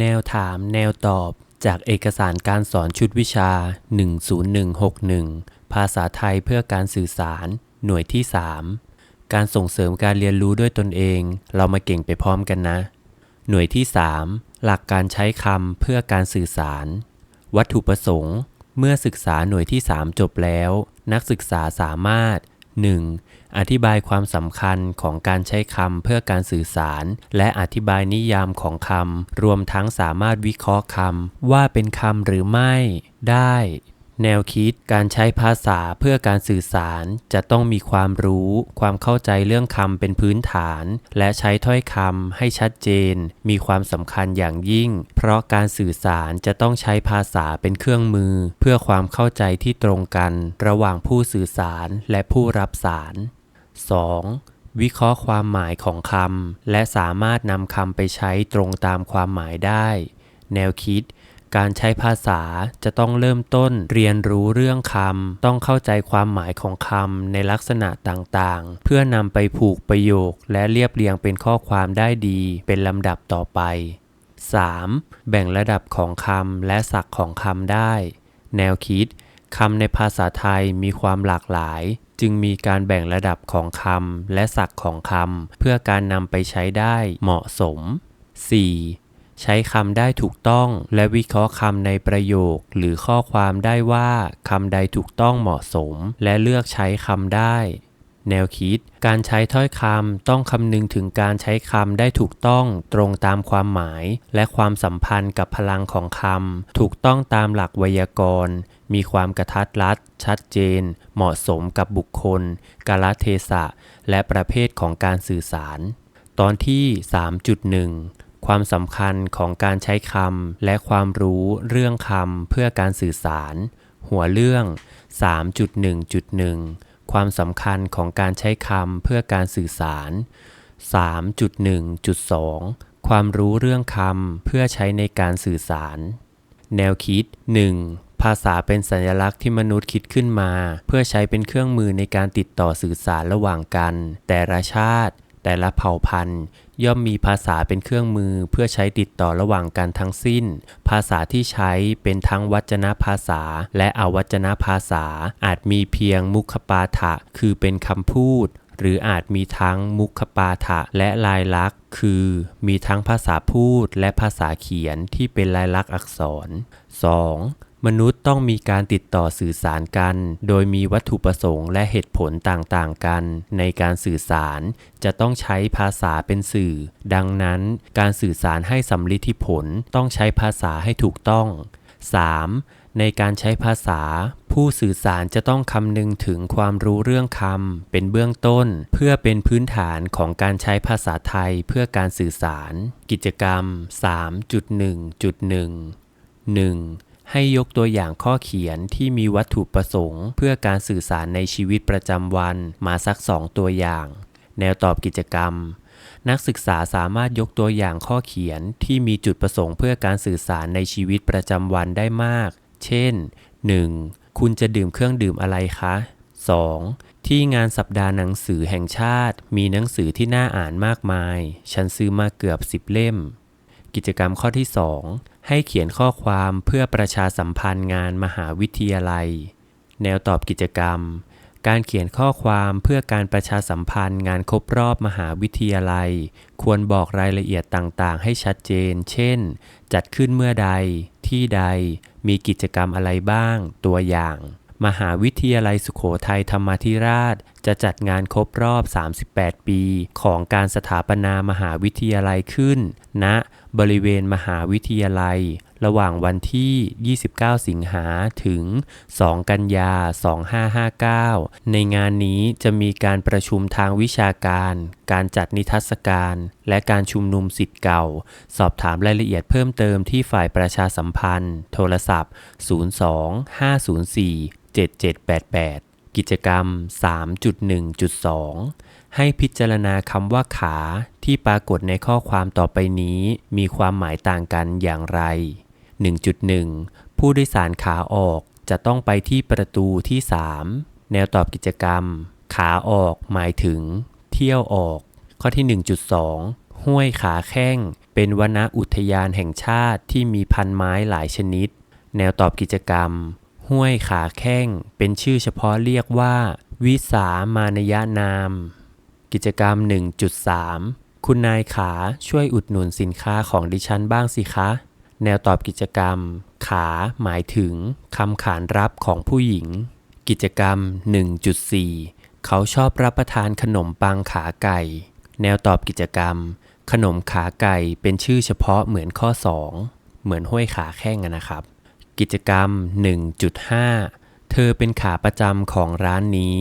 แนวถามแนวตอบจากเอกสารการสอนชุดวิชา 10161 ภาษาไทยเพื่อการสื่อสาร หน่วยที่ 3 การส่งเสริมการเรียนรู้ด้วยตนเอง เรามาเก่งไปพร้อมกันนะ หน่วยที่ 3 หลักการใช้คำเพื่อการสื่อสาร วัตถุประสงค์ เมื่อศึกษาหน่วยที่ 3 จบแล้ว นักศึกษาสามารถ 1. อธิบายความสำคัญของการใช้คำเพื่อการสื่อสาร และอธิบายนิยามของคำรวมทั้งสามารถวิเคราะห์คำว่าเป็นคำหรือไม่ ได้ แนวคิดการใช้ภาษาเพื่อการสื่อสาร จะต้องมีความรู้ ความเข้าใจเรื่องคำเป็นพื้นฐาน และใช้ถ้อยคำให้ชัดเจน มีความสำคัญอย่างยิ่ง เพราะการสื่อสารจะต้องใช้ภาษาเป็นเครื่องมือ เพื่อความเข้าใจที่ตรงกัน ระหว่างผู้สื่อสารและผู้รับสาร 2. วิเคราะห์ความหมายของคำและสามารถนำคำไปใช้ตรงตามความหมายได้ แนวคิด การใช้ภาษาจะต้องเริ่มต้นเรียนรู้เรื่องคำต้องเข้าใจความหมายของคำในลักษณะต่างๆ เพื่อนำไปผูกประโยคและเรียบเรียงเป็นข้อความได้ดี เป็นลำดับต่อไป 3. แบ่งระดับของคำและศักของคำได้ แนวคิด คำในภาษาไทยมีความหลากหลาย จึงมีการแบ่งระดับของคำและศักของคำเพื่อการนำไปใช้ได้เหมาะสม 4. ใช้คำได้ถูกต้องและวิเคราะห์คำในประโยค หรือข้อความได้ว่าคำใดถูกต้องเหมาะสม และเลือกใช้คำได้ แนวคิด การใช้ถ้อยคำต้องคำนึงถึงการใช้คำได้ถูกต้องตรงตามความหมาย และความสัมพันธ์กับพลังของคำถูกต้องตามหลักไวยากรณ์ มีความกระทัดรัด ชัดเจน เหมาะสมกับบุคคล กาลเทศะ และประเภทของการสื่อสาร ตอนที่ 3.1ความสำคัญของการใช้คำและความรู้เรื่องคำเพื่อการสื่อสาร หัวเรื่อง 3.1.1 ความสำคัญของการใช้คำเพื่อการสื่อสาร 3.1.2 ความรู้เรื่องคำเพื่อใช้ในการสื่อสาร แนวคิด 1. ภาษาเป็นสัญลักษณ์ที่มนุษย์คิดขึ้นมา เพื่อใช้เป็นเครื่องมือในการติดต่อสื่อสารระหว่างกัน แต่ละชาติ แต่ละเผ่าพันธุ์ย่อมมีภาษาเป็นเครื่องมือเพื่อใช้ติดต่อระหว่างกันทั้งสิ้น ภาษาที่ใช้เป็นทั้งวัจนะภาษา และอวัจนะภาษา อาจมีเพียงมุขปาฐะคือเป็นคำพูด หรืออาจมีทั้งมุขปาฐะและลายลักษณ์ คือมีทั้งภาษาพูดและภาษาเขียนที่เป็นลายลักษณ์อักษร 2. มนุษย์ต้องมีการติดต่อสื่อสารกัน โดยมีวัตถุประสงค์และเหตุผลต่างๆกัน ในการสื่อสารจะต้องใช้ภาษาเป็นสื่อ ดังนั้นการสื่อสารให้สำลิดผลต้องใช้ภาษาให้ถูกต้อง 3. ในการใช้ภาษา ผู้สื่อสารจะต้องคำนึงถึงความรู้เรื่องคำเป็นเบื้องต้น เพื่อเป็นพื้นฐานของการใช้ภาษาไทยเพื่อการสื่อสาร กิจกรรม 3.1.1 1. ให้ยกตัวอย่างข้อเขียนที่มีวัตถุประสงค์ เพื่อการสื่อสารในชีวิตประจำวันมาสักสองตัวอย่าง แนวตอบกิจกรรม นักศึกษาสามารถยกตัวอย่างข้อเขียนที่มีจุดประสงค์เพื่อการสื่อสารในชีวิตประจำวันได้มาก เช่น 1. คุณจะดื่มเครื่องดื่มอะไรคะ 2. ที่งานสัปดาห์หนังสือแห่งชาติ มีหนังสือที่น่าอ่านมากมาย ฉันซื้อมาเกือบ10เล่ม กิจกรรมข้อที่ 2 ให้เขียนข้อความเพื่อประชาสัมพันธ์งานมหาวิทยาลัย แนวตอบกิจกรรม การเขียนข้อความเพื่อการประชาสัมพันธ์งานครบรอบมหาวิทยาลัย ควรบอกรายละเอียดต่างๆ ให้ชัดเจน เช่น จัดขึ้นเมื่อใด ที่ใด มีกิจกรรมอะไรบ้าง ตัวอย่าง มหาวิทยาลัยสุโขทัยธรรมาธิราช จะจัดงานครบรอบ 38 ปี ของการสถาปนามหาวิทยาลัยขึ้นณ บริเวณมหาวิทยาลัย ระหว่างวันที่ 29 สิงหาถึง 2 กันยา 2559 ในงานนี้จะมีการประชุมทางวิชาการ การจัดนิทรรศการ และการชุมนุมสิทธิ์เก่า สอบถามรายละเอียดเพิ่มเติมที่ฝ่ายประชาสัมพันธ์ โทรศัพท์ 02 504 7788 กิจกรรม 3.1.2 ให้พิจารณาคำว่าขาที่ปรากฏในข้อความต่อไปนี้มีความหมายต่างกันอย่างไร 1.1 ผู้โดยสารขาออกจะต้องไปที่ประตูที่ 3 แนวตอบกิจกรรม ขาออกหมายถึง เที่ยวออก ข้อที่ 1.2 ห้วยขาแข้ง เป็นวนอุทยานแห่งชาติที่มีพันไม้หลายชนิด แนวตอบกิจกรรม ห้วยขาแข้ง เป็นชื่อเฉพาะเรียกว่า วิสามานยนาม กิจกรรม 1.3 คุณนายขาช่วยอุดหนุนสินค้าของดิฉันบ้างสิคะ แนวตอบกิจกรรม ขาหมายถึงคำขานรับของผู้หญิง กิจกรรม 1.4 เขาชอบรับประทานขนมปังขาไก่ แนวตอบกิจกรรม ขนมขาไก่เป็นชื่อเฉพาะเหมือนข้อ 2 เหมือนห้วยขาแข้งอะนะครับ กิจกรรม 1.5 เธอเป็นขาประจำของร้านนี้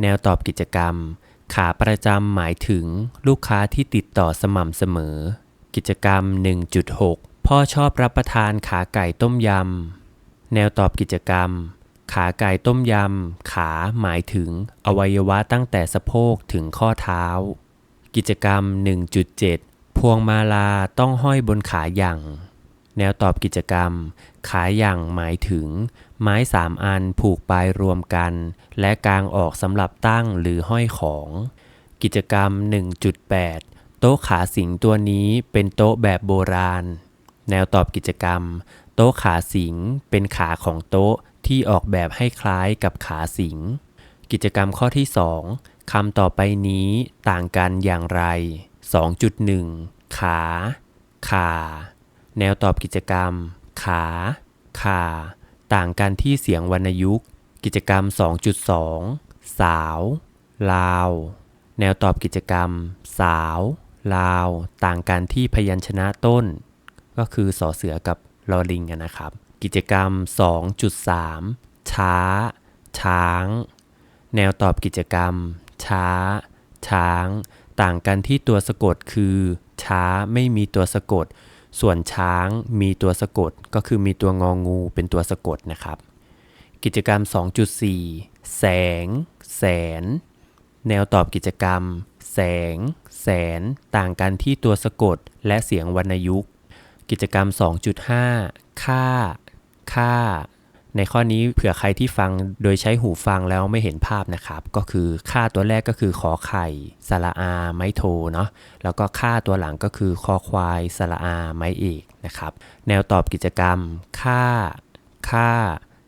แนวตอบกิจกรรม ขาประจำหมายถึงลูกค้าที่ติดต่อสม่ำเสมอ กิจกรรม 1.6 พ่อชอบรับประทานขาไก่ต้มยำ แนวตอบกิจกรรม ขาไก่ต้มยำ ขาหมายถึงอวัยวะตั้งแต่สะโพกถึงข้อเท้า กิจกรรม 1.7 พวงมาลาต้องห้อยบนขาหยั่ง แนวตอบกิจกรรม ขาหยั่งหมายถึง ไม้สามอันผูกปลายรวมกัน และกางออกสำหรับตั้งหรือห้อยของ กิจกรรม 1.8 โต๊ะขาสิงตัวนี้เป็นโต๊ะแบบโบราณ แนวตอบกิจกรรม โต๊ะขาสิงเป็นขาของโต๊ะที่ออกแบบให้คล้ายกับขาสิง กิจกรรมข้อที่ 2คำต่อไปนี้ต่างกันอย่างไร 2.1 ขา ขา แนวตอบกิจกรรม ขาขาต่างกันที่เสียงวรรณยุกต์ กิจกรรม 2.2 สาว ลาว แนวตอบกิจกรรม สาว ลาว ต่างกันที่พยัญชนะต้น ก็คือสอเสือกับลอลิงนะครับ กิจกรรม 2.3 ช้า ช้าง แนวตอบกิจกรรม ช้า ช้าง ต่างกันที่ตัวสะกดคือ ช้าไม่มีตัวสะกด ส่วนช้างมีตัวสะกดก็คือมีตัวงองูเป็นตัวสะกดนะครับ กิจกรรม 2.4 แสง แสน แนวตอบกิจกรรม แสง แสน ต่างกันที่ตัวสะกดและเสียงวรรณยุกต์ กิจกรรม 2.5 ค่า ค่า ในข้อนี้เผื่อใครที่ฟังโดยใช้หูฟังแล้วไม่เห็นภาพนะครับ ก็คือค่าตัวแรกก็คือขอไข่สระอา ไม้โทเนาะแล้วก็ค่าตัวหลังก็คือคอควายสระอา ไม้เอกนะครับ แนวตอบกิจกรรม ค่า ค่า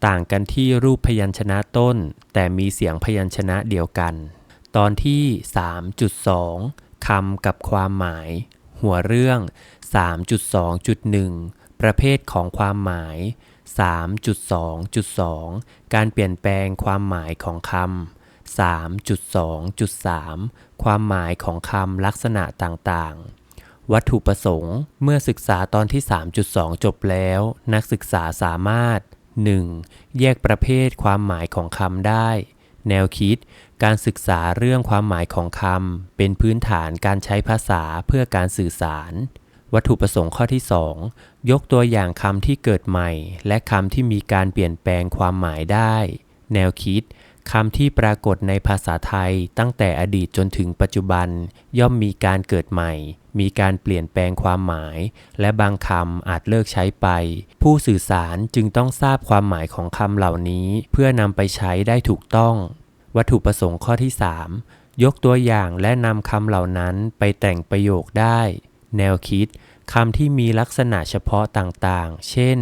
ต่างกันที่รูปพยัญชนะต้น แต่มีเสียงพยัญชนะเดียวกัน ตอนที่ 3.2 คำกับความหมาย หัวเรื่อง 3.2.1 ประเภทของความหมาย 3.2.2 การเปลี่ยนแปลงความหมายของคำ3.2.3 ความหมายของคำลักษณะต่างๆ วัตถุประสงค์เมื่อศึกษาตอนที่ 3.2 จบแล้ว นักศึกษาสามารถ 1. แยกประเภทความหมายของคำได้ แนวคิด การศึกษาเรื่องความหมายของคำเป็นพื้นฐานการใช้ภาษาเพื่อการสื่อสาร วัตถุประสงค์ข้อที่ 2 ยกตัวอย่างคำที่เกิดใหม่ และคำที่มีการเปลี่ยนแปลงความหมายได้ แนวคิดคำที่ปรากฏในภาษาไทยตั้งแต่อดีตจนถึงปัจจุบัน ย่อมมีการเกิดใหม่ มีการเปลี่ยนแปลงความหมาย และบางคำอาจเลิกใช้ไป ผู้สื่อสารจึงต้องทราบความหมายของคำเหล่านี้ เพื่อนำไปใช้ได้ถูกต้อง วัตถุประสงค์ข้อที่ 3 ยกตัวอย่างและนำคำเหล่านั้นไปแต่งประโยคได้ แนวคิด คำที่มีลักษณะเฉพาะต่างๆ เช่น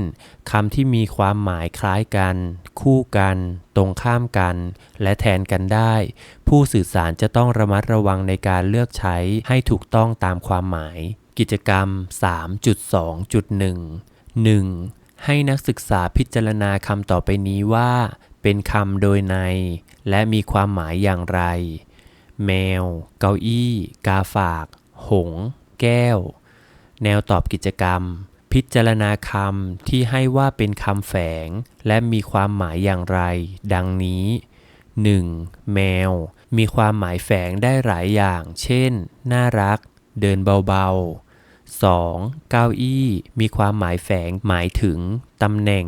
คำที่มีความหมายคล้ายกัน คู่กัน ตรงข้ามกัน และแทนกันได้ ผู้สื่อสารจะต้องระมัดระวังในการเลือกใช้ให้ถูกต้องตามความหมาย กิจกรรม 3.2.1 1. ให้นักศึกษาพิจารณาคำต่อไปนี้ว่า เป็นคำโดยใน และมีความหมายอย่างไร แมว เก้าอี้ กาฝาก หงส์แก้ว แนวตอบกิจกรรม พิจารณาคำที่ให้ว่าเป็นคำแฝง และมีความหมายอย่างไร ดังนี้ 1. แมว มีความหมายแฝงได้หลายอย่าง เช่น น่ารัก เดินเบา ๆ 2. เก้าอี้ มีความหมายแฝงหมายถึงตำแหน่ง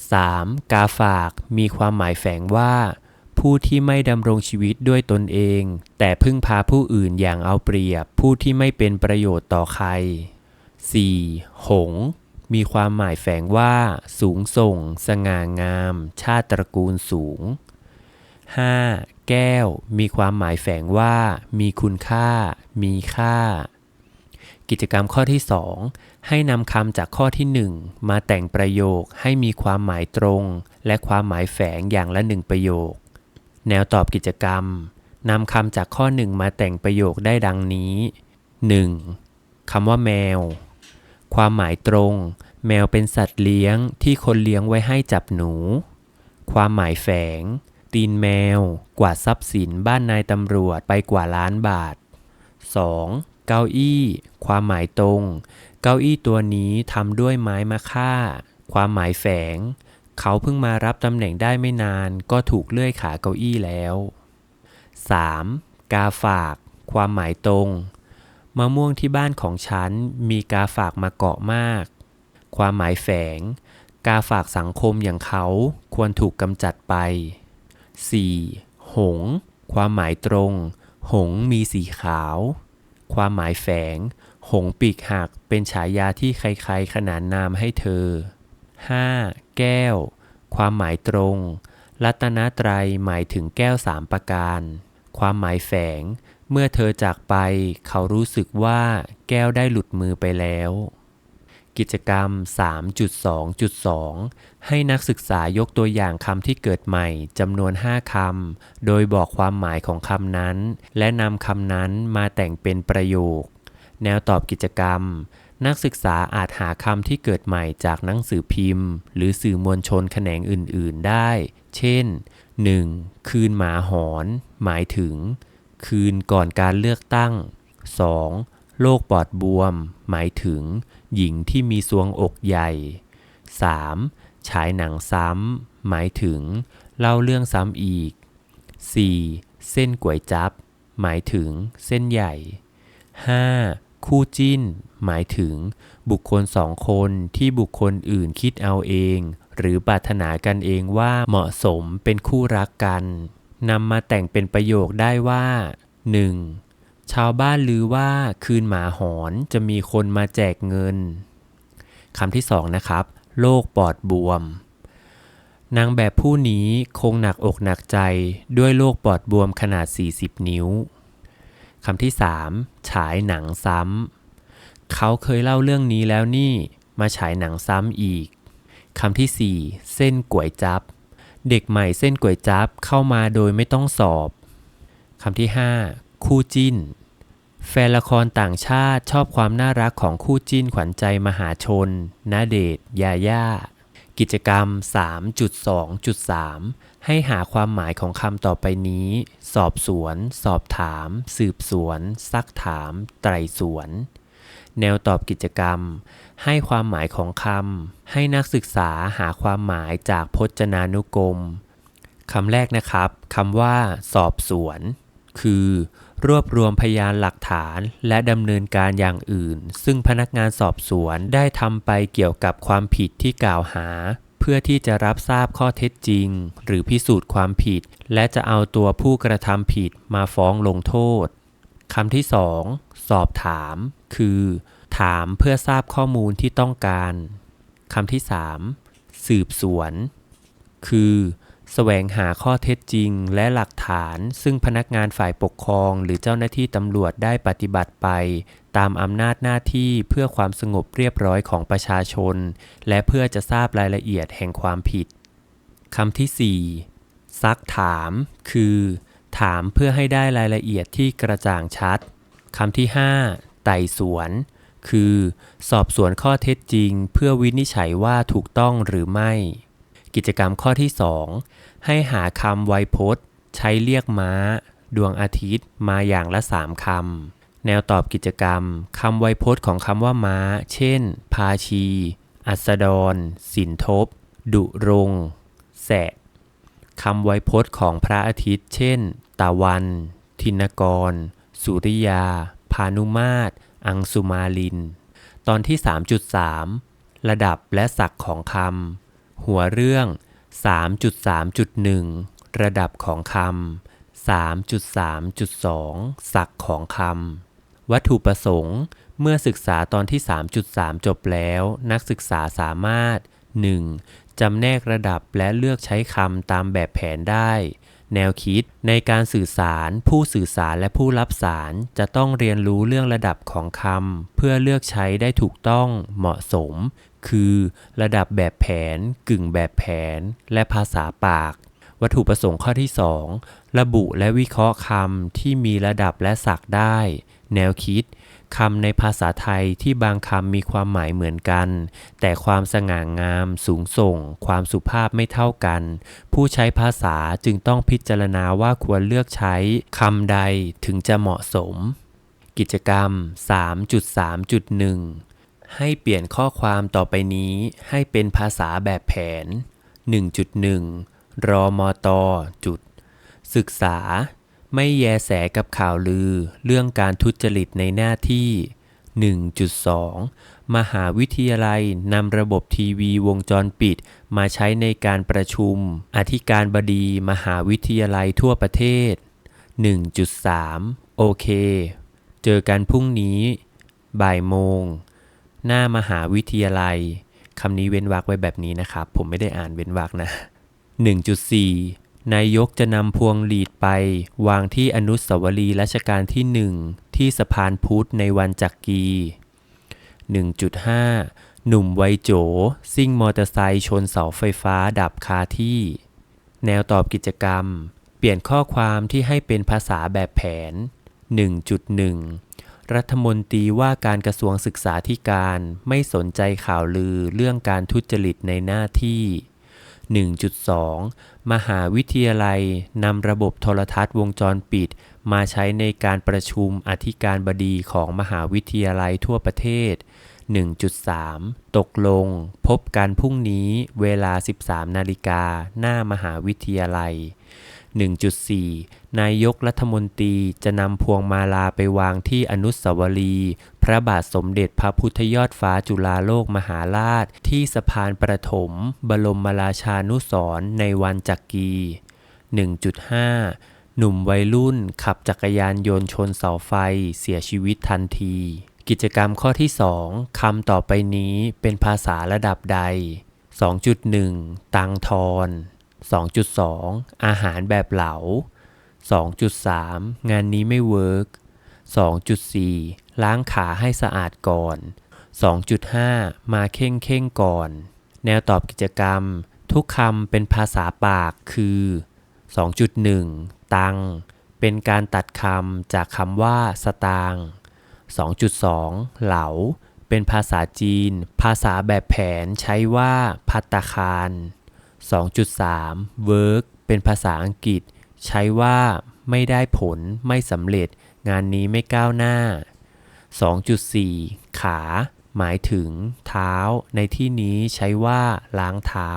3. กาฝาก มีความหมายแฝงว่า ผู้ที่ไม่ดำรงชีวิตด้วยตนเอง แต่พึ่งพาผู้อื่นอย่างเอาเปรียบผู้ที่ไม่เป็นประโยชน์ต่อใคร 4. หง มีความหมายแฝงว่า สูงส่ง สง่างาม ชาติตระกูลสูง 5. แก้ว มีความหมายแฝงว่า มีคุณค่า มีค่า กิจกรรมข้อที่ 2 ให้นำคำจากข้อที่ 1 มาแต่งประโยคให้มีความหมายตรง และความหมายแฝงอย่างละหนึ่งประโยค แนวตอบกิจกรรมนำคำจากข้อ1มาแต่งประโยคได้ดังนี้ 1. คำว่าแมว ความหมายตรง แมวเป็นสัตว์เลี้ยงที่คนเลี้ยงไว้ให้จับหนู ความหมายแฝง ตีนแมว กวาดทรัพย์สินบ้านนายตำรวจไปกว่าล้านบาท 2. เก้าอี้ ความหมายตรง เก้าอี้ตัวนี้ทำด้วยไม้มะค่า ความหมายแฝง เขาเพิ่งมารับตำแหน่งได้ไม่นานก็ถูกเลื่อยขาเก้าอี้แล้ว 3. กาฝาก ความหมายตรง มะม่วงที่บ้านของฉันมีกาฝากมาเกาะมาก ความหมายแฝง กาฝากสังคมอย่างเขาควรถูกกำจัดไป 4. หง ความหมายตรง หงมีสีขาว ความหมายแฝง หงปีกหักเป็นฉายาที่ใครๆขนานนามให้เธอ 5. แก้ว ความหมายตรง รัตนตรัยหมายถึงแก้วสามประการ ความหมายแฝง เมื่อเธอจากไป เขารู้สึกว่าแก้วได้หลุดมือไปแล้ว กิจกรรม 3.2.2 ให้นักศึกษายกตัวอย่างคำที่เกิดใหม่จำนวน 5 คำ โดยบอกความหมายของคำนั้น และนำคำนั้นมาแต่งเป็นประโยค แนวตอบกิจกรรม นักศึกษาอาจหาคำที่เกิดใหม่จากหนังสือพิมพ์ หรือสื่อมวลชนแขนงอื่น ๆ ได้ เช่น 1. คืนหมาหอน หมายถึง คืนก่อนการเลือกตั้ง 2. โรคปอดบวม หมายถึง หญิงที่มีซวงอกใหญ่ 3. ฉายหนังซ้ำ หมายถึง เล่าเรื่องซ้ำอีก 4. เส้นก๋วยจับ หมายถึง เส้นใหญ่ 5. คู่จิ้น หมายถึง บุคคลสองคนที่บุคคลอื่นคิดเอาเอง หรือปรารถนากันเองว่าเหมาะสมเป็นคู่รักกันนำมาแต่งเป็นประโยคได้ว่า 1. ชาวบ้านลือว่าคืนหมาหอนจะมีคนมาแจกเงินคำที่สองนะครับ โรคปอดบวม นางแบบผู้นี้คงหนักอกหนักใจด้วยโรคปอดบวมขนาด 40 นิ้ว คำที่สามฉายหนังซ้ำ เขาเคยเล่าเรื่องนี้แล้วนี่ มาฉายหนังซ้ำอีก คำที่สี่เส้นก๋วยจับ เด็กใหม่เส้นก๋วยจับเข้ามาโดยไม่ต้องสอบ คำที่ห้าคู่จิ้น แฟนละครต่างชาติชอบความน่ารักของคู่จิ้นขวัญใจมหาชนณเดชยาย่ากิจกรรม 3.2.3 ให้หาความหมายของคำต่อไปนี้ สอบสวน สอบถาม สืบสวน ซักถาม ไตรสวน แนวตอบกิจกรรม ให้ความหมายของคำ ให้นักศึกษาหาความหมายจากพจนานุกรมคำแรกนะครับคำว่า สอบสวน คือ รวบรวมพยานหลักฐานและดำเนินการอย่างอื่น ซึ่งพนักงานสอบสวนได้ทำไปเกี่ยวกับความผิดที่กล่าวหา พื่อที่จะรับทราบข้อเท็จจริง หรือพิสูจน์ความผิด และจะเอาตัวผู้กระทำผิดมาฟ้องลงโทษคำที่สองสอบถาม คือ ถามเพื่อทราบข้อมูลที่ต้องการคำที่สามสืบสวน คือแสวงหาข้อเท็จจริงและหลักฐาน ซึ่งพนักงานฝ่ายปกครองหรือเจ้าหน้าที่ตำรวจได้ปฏิบัติไป ตามอำนาจหน้าที่เพื่อความสงบเรียบร้อยของประชาชน และเพื่อจะทราบรายละเอียดแห่งความผิดคำที่ 4 ซักถาม คือ ถามเพื่อให้ได้รายละเอียดที่กระจ่างชัดคำที่ 5 ไต่สวน คือ สอบสวนข้อเท็จจริง เพื่อวินิจฉัยว่าถูกต้องหรือไม่ กิจกรรมข้อที่ 2 ให้หาคำไวยพจน์ ใช้เรียกม้า ดวงอาทิตย์มาอย่างละ3คำ แนวตอบกิจกรรมคำไวยพจน์ของคำว่าม้า เช่น พาชี อัสดร สินทบ ดุรงแสะคำไวยพจน์ของพระอาทิตย์ เช่น ตะวัน ทินกร สุริยา พานุมาตร อังสุมาลิน ตอนที่ 3.3 ระดับและศักดิ์ของคำ หัวเรื่อง 3.3.1 ระดับของคำ3.3.2 ศักดิ์ของคำ วัตถุประสงค์ เมื่อศึกษาตอนที่ 3.3 จบแล้ว นักศึกษาสามารถ 1. จำแนกระดับและเลือกใช้คำตามแบบแผนได้ แนวคิดในการสื่อสาร ผู้สื่อสารและผู้รับสารจะต้องเรียนรู้เรื่องระดับของคำเพื่อเลือกใช้ได้ถูกต้องเหมาะสม คือระดับแบบแผน กึ่งแบบแผน และภาษาปาก วัตถุประสงค์ข้อที่ 2 ระบุและวิเคราะห์คำที่มีระดับและศักได้ แนวคิดคำในภาษาไทยที่บางคำมีความหมายเหมือนกัน แต่ความสง่างาม สูงส่ง ความสุภาพไม่เท่ากัน ผู้ใช้ภาษาจึงต้องพิจารณาว่าควรเลือกใช้คำใดถึงจะเหมาะสม กิจกรรม 3.3.1 ให้เปลี่ยนข้อความต่อไปนี้ให้เป็นภาษาแบบแผน 1.1 รอมอตอจุด ศึกษา ไม่แยแสกับข่าวลือเรื่องการทุจริตในหน้าที่ 1.2 มหาวิทยาลัยนำระบบทีวีวงจรปิด มาใช้ในการประชุม อธิการบดีมหาวิทยาลัยทั่วประเทศ 1.3 โอเค เจอกันพรุ่งนี้ บ่ายโมง หน้ามหาวิทยาลัยคำนี้เว้นวรรคไว้แบบนี้นะครับ ผมไม่ได้อ่านเว้นวรรคนะ 1.4 นายกจะนำพวงหลีดไป วางที่อนุสาวรีย์รัชกาลที่หนึ่งที่สะพานพุทธในวันจักรี1.5 หนุ่มวัยโจ ซิ่งมอเตอร์ไซค์ชนเสาไฟฟ้าดับคาที่ แนวตอบกิจกรรม เปลี่ยนข้อความที่ให้เป็นภาษาแบบแผน 1.1 รัฐมนตรีว่าการกระทรวงศึกษาธิการไม่สนใจข่าวลือเรื่องการทุจริตในหน้าที่ 1.2 มหาวิทยาลัยนำระบบโทรทัศน์วงจรปิด มาใช้ในการประชุมอธิการบดีของมหาวิทยาลัยทั่วประเทศ 1.3 ตกลง พบกันพรุ่งนี้เวลา 13 นาฬิกาหน้ามหาวิทยาลัย 1.4 นายกรัฐมนตรีจะนำพวงมาลาไปวางที่อนุสาวรีย์พระบาทสมเด็จพระพุทธยอดฟ้าจุฬาโลกมหาราช ที่สะพานประถม บรมราชานุสรในวันจักรี1.5 หนุ่มวัยรุ่นขับจักรยานยนต์ชนเสาไฟเสียชีวิตทันที กิจกรรมข้อที่ 2 คำต่อไปนี้เป็นภาษาระดับใด 2.1 ตังทอน 2.2 อาหารแบบเหลา 2.3 งานนี้ไม่เวิร์ก2.4 ล้างขาให้สะอาดก่อน 2.5 มาเข่งเข่งก่อน แนวตอบกิจกรรม ทุกคำเป็นภาษาปากคือ 2.1 ตัง เป็นการตัดคำจากคำว่าสตาง 2.2 เหลา เป็นภาษาจีน ภาษาแบบแผนใช้ว่าพัตตาคาร 2.3 work เป็นภาษาอังกฤษ ใช้ว่าไม่ได้ผลไม่สำเร็จ งานนี้ไม่ก้าวหน้า 2.4 ขา หมายถึง เท้า ในที่นี้ใช้ว่า ล้างเท้า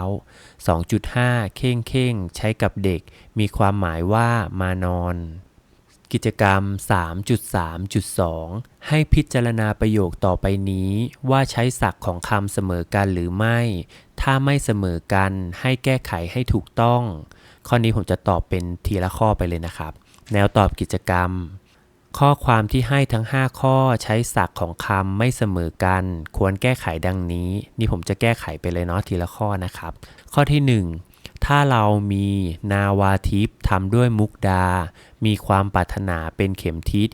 2.5 เข่งเข่งใช้กับเด็ก มีความหมายว่ามานอน กิจกรรม 3.3.2 ให้พิจารณาประโยคต่อไปนี้ว่าใช้ศักท์ของคำเสมอกันหรือไม่ ถ้าไม่เสมอกันให้แก้ไขให้ถูกต้อง ข้อนี้ผมจะตอบเป็นทีละข้อไปเลยนะครับ แนวตอบกิจกรรม ข้อความที่ให้ทั้ง 5 ข้อใช้ศักท์ของคำไม่เสมอกัน ควรแก้ไขดังนี้ นี่ผมจะแก้ไขไปเลยเนาะทีละข้อนะครับ ข้อที่ 1 ถ้าเรามีนาวาทิพทำด้วยมุกดา มีความปรารถนาเป็นเข็มทิศ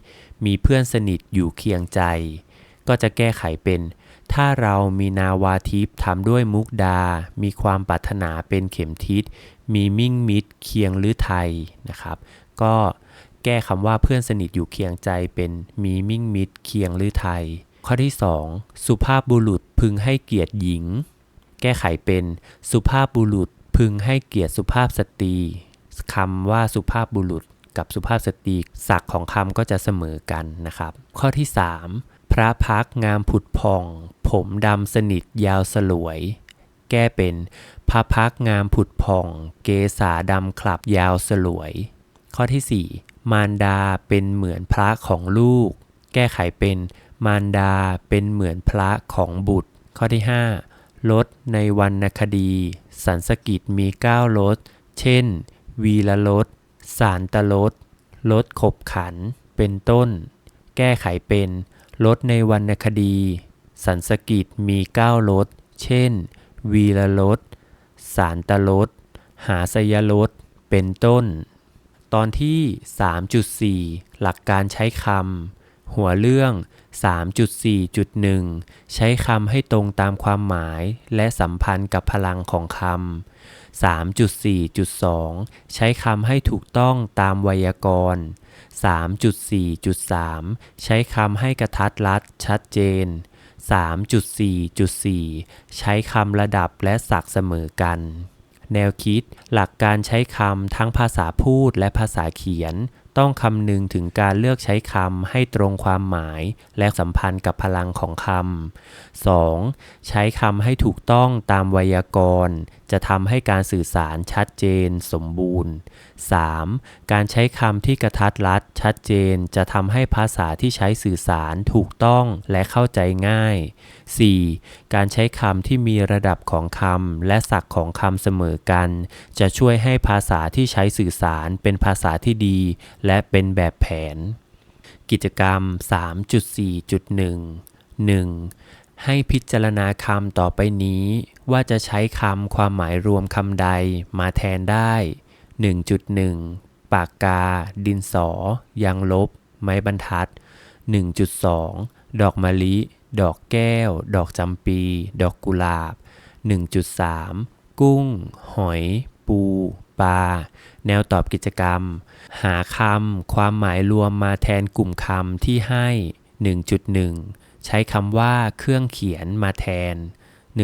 มีเพื่อนสนิทอยู่เคียงใจ ก็จะแก้ไขเป็น ถ้าเรามีนาวาทิพทำด้วยมุกดา มีความปรารถนาเป็นเข็มทิศ มีมิ่งมิตรเคียงหรือไทยนะครับ ก็แก้คำว่าเพื่อนสนิทอยู่เคียงใจเป็นมีมิ่งมิตรเคียงหรือไทย ข้อที่ 2 สุภาพบุรุษพึงให้เกียรติหญิง แก้ไขเป็นสุภาพบุรุษพึงให้เกียรติสุภาพสตรีคำว่าสุภาพบุรุษ กับสุภาพสตรีศักดิ์ของคำก็จะเสมอกันนะครับ ข้อที่ 3 พระพักงามผุดผ่อง ผมดำสนิทยาวสลวย แก้เป็นพระพักงามผุดผ่อง เกษาดำคลับยาวสลวย ข้อที่ 4 มารดาเป็นเหมือนพระของลูก แก้ไขเป็นมารดาเป็นเหมือนพระของบุตร ข้อที่5รถในวรรณคดี สันสกิตมี9รถเช่น วีละรถ สารตลดลดขบขัน เป็นต้น แก้ไขเป็นลดในวรรณคดี สันสกิตมี9ลดเช่น วีละลดสารตลดหาสยลดเป็นต้น ตอนที่ 3.4 หลักการใช้คำ หัวเรื่อง 3.4.1 ใช้คำให้ตรงตามความหมายและสัมพันธ์กับพลังของคำ3.4.2 ใช้คำให้ถูกต้องตามไวยากรณ์ 3.4.3 ใช้คำให้กระทัดรัดชัดเจน 3.4.4 ใช้คำระดับและศักเสมอกัน แนวคิดหลักการใช้คำทั้งภาษาพูดและภาษาเขียน ต้องคำนึงถึงการเลือกใช้คำให้ตรงความหมายและสัมพันธ์กับพลังของคำ 2. ใช้คำให้ถูกต้องตามไวยากรณ์จะทำให้การสื่อสารชัดเจน สมบูรณ์ 3. การใช้คำที่กระทัดรัดชัดเจนจะทำให้ภาษาที่ใช้สื่อสารถูกต้องและเข้าใจง่าย 4. การใช้คำที่มีระดับของคำและศักของคำเสมอกัน จะช่วยให้ภาษาที่ใช้สื่อสารเป็นภาษาที่ดี และเป็นแบบแผน กิจกรรม 3.4.1 1. ให้พิจารณาคำต่อไปนี้ ว่าจะใช้คำความหมายรวมคำใดมาแทนได้ 1.1 ปากกา ดินสอ ยางลบ ไม้บรรทัด 1.2 ดอกมะลิ ดอกแก้ว ดอกจำปี ดอกกุหลาบ 1.3 กุ้ง หอย ปู ปลา แนวตอบกิจกรรม หาคำความหมายรวมมาแทนกลุ่มคำที่ให้ 1.1 ใช้คำว่าเครื่องเขียนมาแทน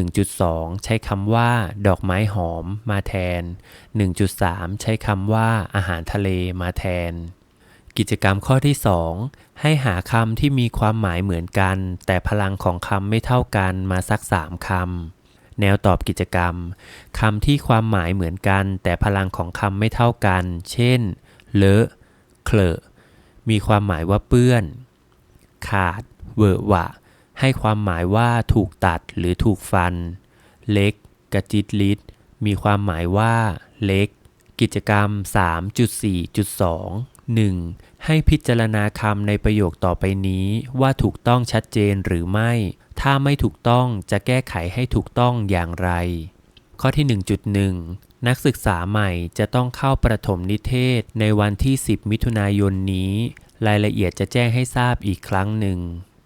1.2 ใช้คำว่าดอกไม้หอมมาแทน 1.3 ใช้คำว่าอาหารทะเลมาแทน กิจกรรมข้อที่ 2 ให้หาคำที่มีความหมายเหมือนกัน แต่พลังของคำไม่เท่ากันมาสัก 3คำแนวตอบกิจกรรมคำที่ความหมายเหมือนกัน แต่พลังของคำไม่เท่ากัน เช่น เลอะ เคลอะมีความหมายว่าเปื้อน ขาด เวอะหวะ ให้ความหมายว่าถูกตัดหรือถูกฟัน เล็ก กระจิตลิดมีความหมายว่า เล็ก กิจกรรม 3.4.2 1. ให้พิจารณาคำในประโยคต่อไปนี้ว่าถูกต้องชัดเจนหรือไม่ ถ้าไม่ถูกต้องจะแก้ไขให้ถูกต้องอย่างไร ข้อที่ 1.1 นักศึกษาใหม่จะต้องเข้าประถมนิเทศในวันที่ 10 มิถุนายนนี้ รายละเอียดจะแจ้งให้ทราบอีกครั้งหนึ่ง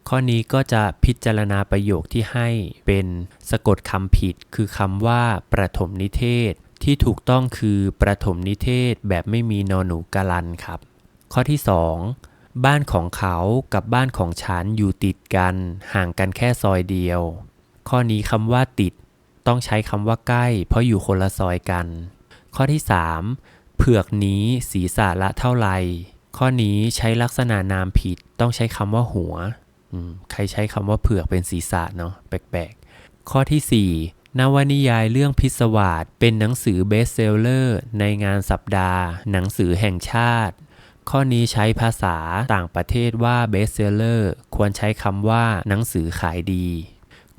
ข้อนี้ก็จะพิจารณาประโยคที่ให้เป็นสะกดคำผิด คือคำว่าประถมนิเทศ ที่ถูกต้องคือประถมนิเทศแบบไม่มีนอหนูกาลันครับ ข้อที่ 2 บ้านของเขากับบ้านของฉันอยู่ติดกัน ห่างกันแค่ซอยเดียว ข้อนี้คำว่าติด ต้องใช้คำว่าใกล้ เพราะอยู่คนละซอยกัน ข้อที่ 3 เผือกนี้สีสาละเท่าไหร่ข้อนี้ใช้ลักษณะนามผิดต้องใช้คำว่าหัว ใครใช้คำว่าเผือกเป็นศีรษะเนาะแปลกๆ ข้อที่ 4 นวนิยายเรื่องพิศวาสเป็นหนังสือเบสเซลเลอร์ในงานสัปดาห์ หนังสือแห่งชาติ ข้อนี้ใช้ภาษาต่างประเทศว่าเบสเซลเลอร์ควรใช้คำว่าหนังสือขายดี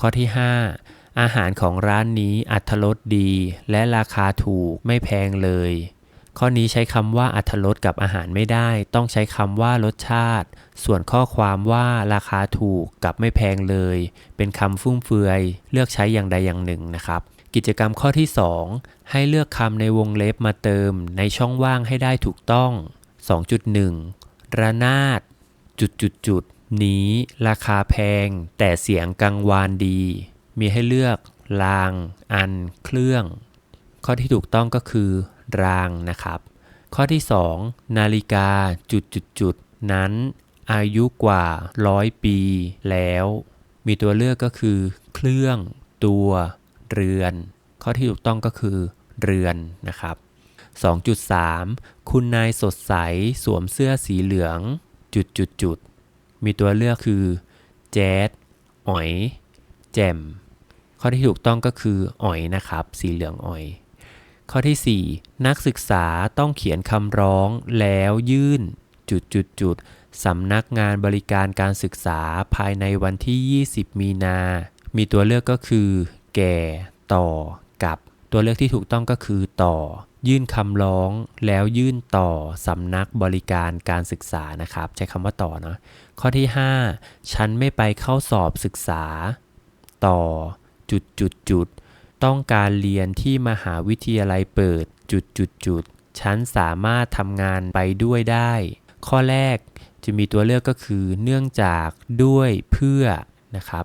ข้อที่ 5 อาหารของร้านนี้อัตรสดี และราคาถูกไม่แพงเลย ข้อนี้ใช้คำว่าอัตรสกับอาหารไม่ได้ ต้องใช้คำว่ารสชาติ ส่วนข้อความว่าราคาถูกกับไม่แพงเลย เป็นคำฟุ่มเฟือย เลือกใช้อย่างใดอย่างหนึ่งนะครับ กิจกรรมข้อที่ 2 ให้เลือกคำในวงเล็บมาเติม ในช่องว่างให้ได้ถูกต้อง 2.1 ระนาด จุดจุดจุดนี้ ราคาแพง แต่เสียงกังวานดี มีให้เลือกราง อัน เครื่อง ข้อที่ถูกต้องก็คือ รางนะครับ ข้อที่ 2 นาฬิกาจุดจุดจุดนั้น อายุกว่าร้อยปีแล้ว มีตัวเลือกก็คือ เครื่อง ตัว เรือน ข้อที่ถูกต้องก็คือ เรือนนะครับ 2.3 คุณนายสดใสสวมเสื้อสีเหลืองจุดจุดจุดมีตัวเลือกคือ แจ๊ดอ๋อย แจ่ม ข้อที่ถูกต้องก็คืออ๋อยนะครับ สีเหลืองอ๋อย ข้อที่ 4 นักศึกษาต้องเขียนคำร้องแล้วยื่นจุดจุดจุดสำนักงานบริการการศึกษาภายในวันที่ 20 มีนา มีตัวเลือกก็คือ แก่ ต่อ กับ ตัวเลือกที่ถูกต้องก็คือต่อ ยื่นคำร้องแล้วยื่นต่อสำนักบริการการศึกษานะครับ ใช้คำว่าต่อเนาะข้อที่ 5 ฉันไม่ไปเข้าสอบศึกษา ต่อ จุดจุดจุด ต้องการเรียนที่มหาวิทยาลัยเปิดจุดจุดจุดฉันสามารถทำงานไปด้วยได้ ข้อแรกจะมีตัวเลือกก็คือเนื่องจากด้วยเพื่อนะครับ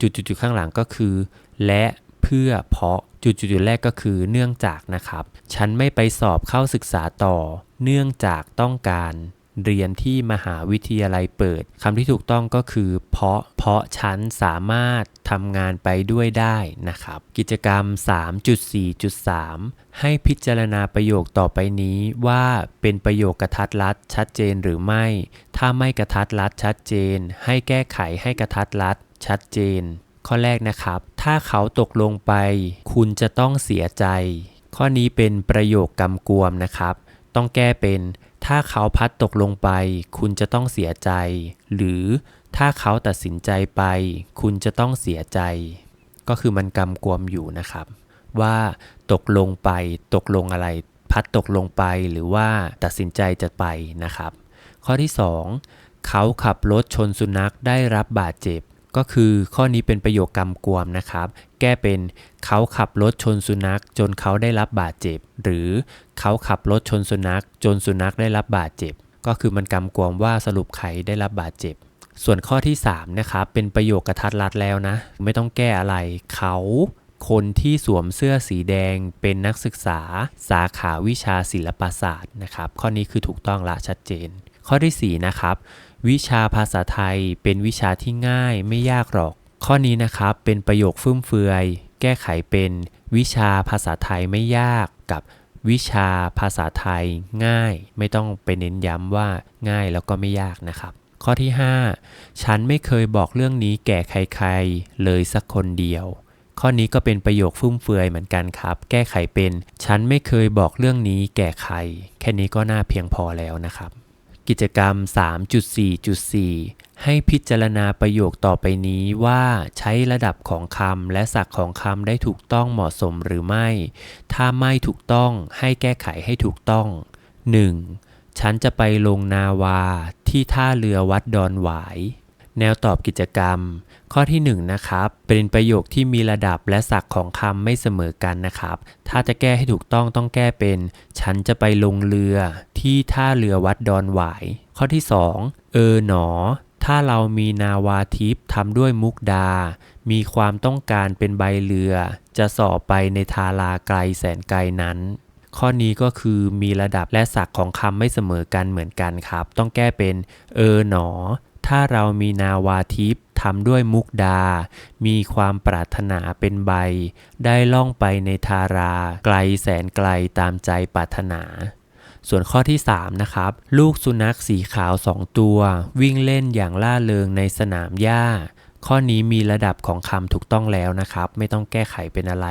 จุดๆๆข้างหลังก็คือ และเพื่อเพราะจุดๆๆแรกก็คือเนื่องจากนะครับ ฉันไม่ไปสอบเข้าศึกษาต่อ เนื่องจากต้องการ เรียนที่มหาวิทยาลัยเปิดคำที่ถูกต้องก็คือ เพราะเพราะฉันสามารถทำงานไปด้วยได้นะครับ กิจกรรม 3.4.3 ให้พิจารณาประโยคต่อไปนี้ว่าเป็นประโยคกระทัดรัดชัดเจนหรือไม่ ถ้าไม่กระทัดรัดชัดเจน ให้แก้ไขให้กระทัดรัดชัดเจน ข้อแรกนะครับ ถ้าเขาตกลงไป คุณจะต้องเสียใจ ข้อนี้เป็นประโยคกำกวมนะครับ ต้องแก้เป็น ถ้าเขาพัดตกลงไป คุณจะต้องเสียใจ หรือถ้าเขาตัดสินใจไป คุณจะต้องเสียใจ ก็คือมันกำกวมอยู่นะครับ ว่าตกลงไป ตกลงอะไร พัดตกลงไปหรือว่าตัดสินใจจะไปนะครับ ข้อที่ 2 เขาขับรถชนสุนัขได้รับบาดเจ็บ ก็คือข้อนี้เป็นประโยคกำกวมนะครับ ก้เป็น เขาขับรถชนสุนัข จนเขาได้รับบาดเจ็บ หรือเขาขับรถชนสุนัข จนสุนัขได้รับบาดเจ็บ ก็คือมันกำกวมว่าสรุปใครได้รับบาดเจ็บ ส่วนข้อที่3นะครับเป็นประโยคกระทัดรัดแล้วนะ ไม่ต้องแก้อะไรเขาคนที่สวมเสื้อสีแดงเป็นนักศึกษาสาขาวิชาศิลปศาสตร์นะครับ ข้อนี้คือถูกต้องละชัดเจน ข้อที่4นะครับ วิชาภาษาไทยเป็นวิชาที่ง่ายไม่ยากหรอก ข้อนี้นะครับเป็นประโยคฟุ่มเฟือย แก้ไขเป็นวิชาภาษาไทยไม่ยากกับวิชาภาษาไทยง่าย ไม่ต้องไปเน้นย้ำว่าง่ายแล้วก็ไม่ยากนะครับ ข้อที่ 5 ฉันไม่เคยบอกเรื่องนี้แก่ใครๆ เลยสักคนเดียว ข้อนี้ก็เป็นประโยคฟุ่มเฟือยเหมือนกันครับ แก้ไขเป็น ฉันไม่เคยบอกเรื่องนี้แก่ใคร แค่นี้ก็น่าเพียงพอแล้วนะครับ กิจกรรม 3.4.4 ให้พิจารณาประโยคต่อไปนี้ว่าใช้ระดับของคำและศักของคำได้ถูกต้องเหมาะสมหรือไม่ ถ้าไม่ถูกต้องให้แก้ไขให้ถูกต้อง 1. ฉันจะไปลงนาวาที่ท่าเรือวัดดอนหวาย แนวตอบกิจกรรม ข้อที่1นงนะครับ เป็นประโยคที่มีระดับและศักของคำไม่เสมอกันนะครับ ถ้าจะแก้ให้ถูกต้องต้องแก้เป็น ฉันจะไปลงเรือที่ท่าเรือวัดดอนหวาย ข้อที่ 2 เออหนอ ถ้าเรามีนาวาทิพย์ทำด้วยมุกดา มีความต้องการเป็นใบเรือ จะสอบไปในทาราไกลแสนไกลนั้นข้อนี้ก็คือมีระดับและศักของคำไม่เสมอกันเหมือนกันครับ ต้องแก้เป็น เออหนอ ถ้าเรามีนาวาทิพย์ทำด้วยมุกดา มีความปรารถนาเป็นใบ ได้ล่องไปในทารา ไกลแสนไกลตามใจปรารถนา ส่วนข้อที่ 3 นะครับ ลูกสุนัขสีขาว2ตัว วิ่งเล่นอย่างล่าเริงในสนามหญ้า ข้อนี้มีระดับของคำถูกต้องแล้วนะครับ ไม่ต้องแก้ไขเป็นอะไร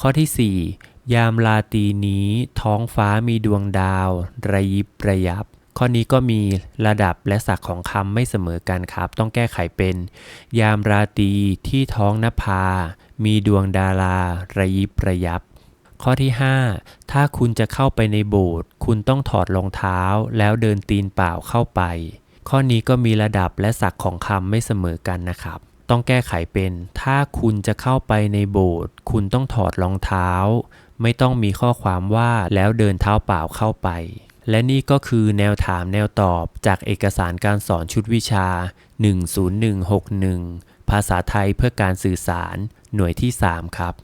ข้อที่ 4 ยามลาตรีนี้ ท้องฟ้ามีดวงดาว ระยิบระยับ ข้อนี้ก็มีระดับและศักของคำไม่เสมอกันครับ ต้องแก้ไขเป็น ยามราตรีที่ท้องนภา มีดวงดาราระยิบระยับ ข้อที่ 5 ถ้าคุณจะเข้าไปในโบสถ์คุณต้องถอดรองเท้าแล้วเดินตีนเปล่าเข้าไป ข้อนี้ก็มีระดับและศักของคำไม่เสมอกันนะครับ ต้องแก้ไขเป็น ถ้าคุณจะเข้าไปในโบสถ์คุณต้องถอดรองเท้า ไม่ต้องมีข้อความว่าแล้วเดินเท้าเปล่าเข้าไป และนี่ก็คือแนวถามแนวตอบจากเอกสารการสอนชุดวิชา 10161 ภาษาไทยเพื่อการสื่อสาร หน่วยที่ 3 ครับ